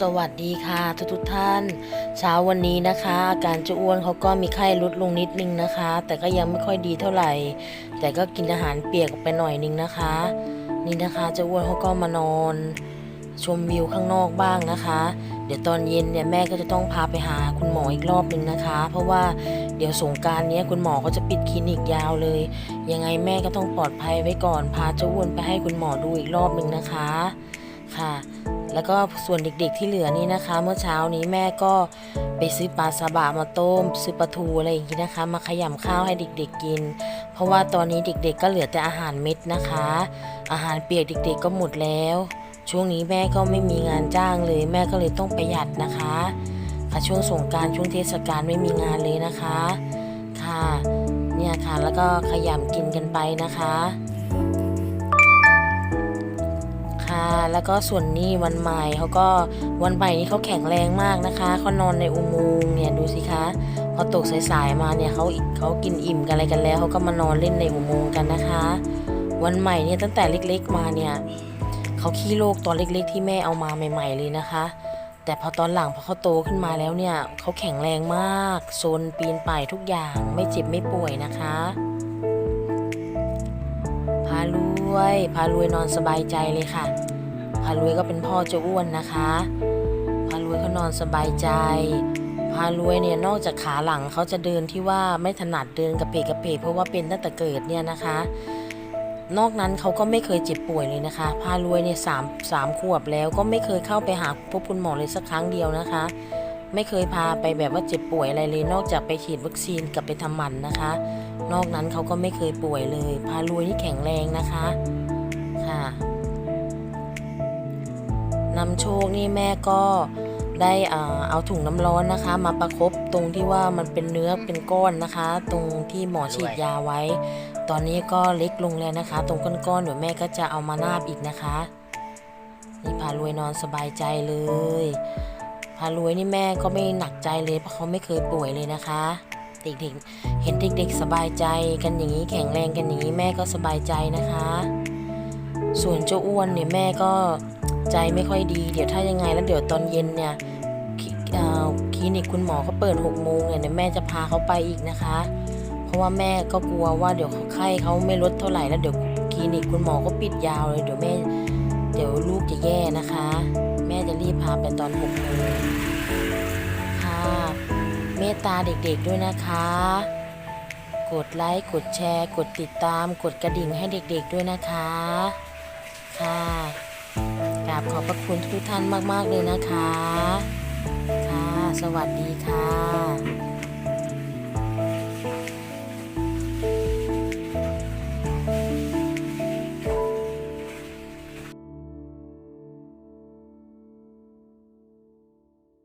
สวัสดีค่ะทุกทุกท่าน เช้าวันนี้นะคะอาการเจะอ้วนเขาก็มีไข้ลดลงนิดนึงนะคะ แต่ก็ยังไม่ค่อยดีเท่าไหร่ แต่ก็กินอาหารเปียกไปหน่อยนึงนะคะ นี่นะคะเจะอ้วนเขาก็มานอน ชมวิวข้างนอกบ้างนะคะ เดี๋ยวตอนเย็นเนี่ยแม่ก็จะต้องพาไปหาคุณหมออีกรอบหนึ่งนะคะ เพราะว่าเดี๋ยวสงการนี้คุณหมอก็จะปิดคลินิกยาวเลย ยังไงแม่ก็ต้องปลอดภัยไว้ก่อนพาเจ้าอ้วนไปให้คุณหมอดูอีกรอบหนึ่งนะคะค่ะ แล้วก็ส่วนเด็กๆที่เหลือนี่นะคะ เมื่อเช้านี้แม่ก็ไปซื้อปลาซาบะมาต้ม ซื้อปลาทูอะไรอย่างนี้นะคะ มาขยำข้าวให้เด็กๆกิน เพราะว่าตอนนี้เด็กๆ ก็เหลือแต่อาหารเม็ดนะคะ อาหารเปียกเด็กๆ ก็หมดแล้ว ช่วงนี้แม่ก็ไม่มีงานจ้างเลย แม่ก็เลยต้องประหยัดนะคะค่ะช่วงสงการช่วงเทศกาลไม่มีงานเลยนะคะค่ะเนี่ยค่ะแล้วก็ขยำกินกันไปนะคะ แล้วก็ส่วนนี้วันใหม่เขาก็วันใหม่นี้เขาแข็งแรงมากนะคะเขานอนในอุโมงค์เนี่ยดูสิคะพอตกสายๆมาเนี่ยเขาเขากินอิ่มกันอะไรกันแล้วเขาก็มานอนเล่นในอุโมงค์กันนะคะ วันใหม่เนี่ยตั้งแต่เล็กๆมาเนี่ยเขาขี้โรคตอนเล็กๆ ที่แม่เอามาใหม่ ๆ เลยนะคะ แต่พอตอนหลังพอเขาโตขึ้นมาแล้วเนี่ยเขาแข็งแรงมากโซนปีนป่ายทุกอย่างไม่เจ็บไม่ป่วยนะคะ วย พารวยนอนสบายใจเลยค่ะ พารวยก็เป็นพ่อเจ้าอ้วนนะคะ พารวยเขานอนสบายใจ พารวยเนี่ยนอกจากขาหลังเขาจะเดินที่ว่าไม่ถนัดเดินกระเพกกระเพกเพราะว่าเป็นตั้งแต่เกิดเนี่ยนะคะ นอกนั้นเขาก็ไม่เคยเจ็บป่วยเลยนะคะ พารวยเนี่ยสามสามขวบแล้วก็ไม่เคยเข้าไปหาพบคุณหมอเลยสักครั้งเดียวนะคะ ไม่เคยพาไปแบบว่าเจ็บป่วยอะไรเลย นอกจากไปฉีดวัคซีนกับไปทำหมันนะคะ นอกนั้นเขาก็ไม่เคยป่วยเลย พารวยนี่แข็งแรงนะคะค่ะนำโชคนี่แม่ก็ได้อ่าเอาถุงน้ำร้อนนะคะ มาประคบตรงที่ว่ามันเป็นเนื้อเป็นก้อนนะคะ ตรงที่หมอฉีดยาไว้ ตอนนี้ก็เล็กลงแล้วนะคะ ตรงก้อนๆเดี๋ยวแม่ก็จะเอามานาบอีกนะคะ นี่พารวยนอนสบายใจเลย พารวยนี่แม่ก็ไม่หนักใจเลยเพราะเขาไม่เคยป่วยเลยนะคะเด็กๆเห็นเด็กๆสบายใจกันอย่างนี้แข็งแรงกันอย่างนี้แม่ก็สบายใจนะคะ ส่วนเจ้าอ้วนเนี่ยแม่ก็ใจไม่ค่อยดี เดี๋ยวถ้ายังไงแล้วเดี๋ยวตอนเย็นเนี่ยคลินิกคุณหมอเขาเปิด6โมงเนี่ยแม่จะพาเขาไปอีกนะคะ เพราะว่าแม่ก็กลัวว่าเดี๋ยวไข้เขาไม่ลดเท่าไหร่แล้วเดี๋ยวคลินิกคุณหมอก็ปิดยาวเลยเดี๋ยวแม่เดี๋ยวลูกจะแย่นะคะ ม่จะรีบพาไปตอนหกโมงค่ะ เมตตาเด็กๆด้วยนะคะ กดไลค์ กดแชร์ กดติดตาม กดกระดิ่งให้เด็กๆด้วยนะคะ ค่ะกราบขอบพระคุณทุกท่านมากๆเลยนะคะ ค่ะ สวัสดีค่ะ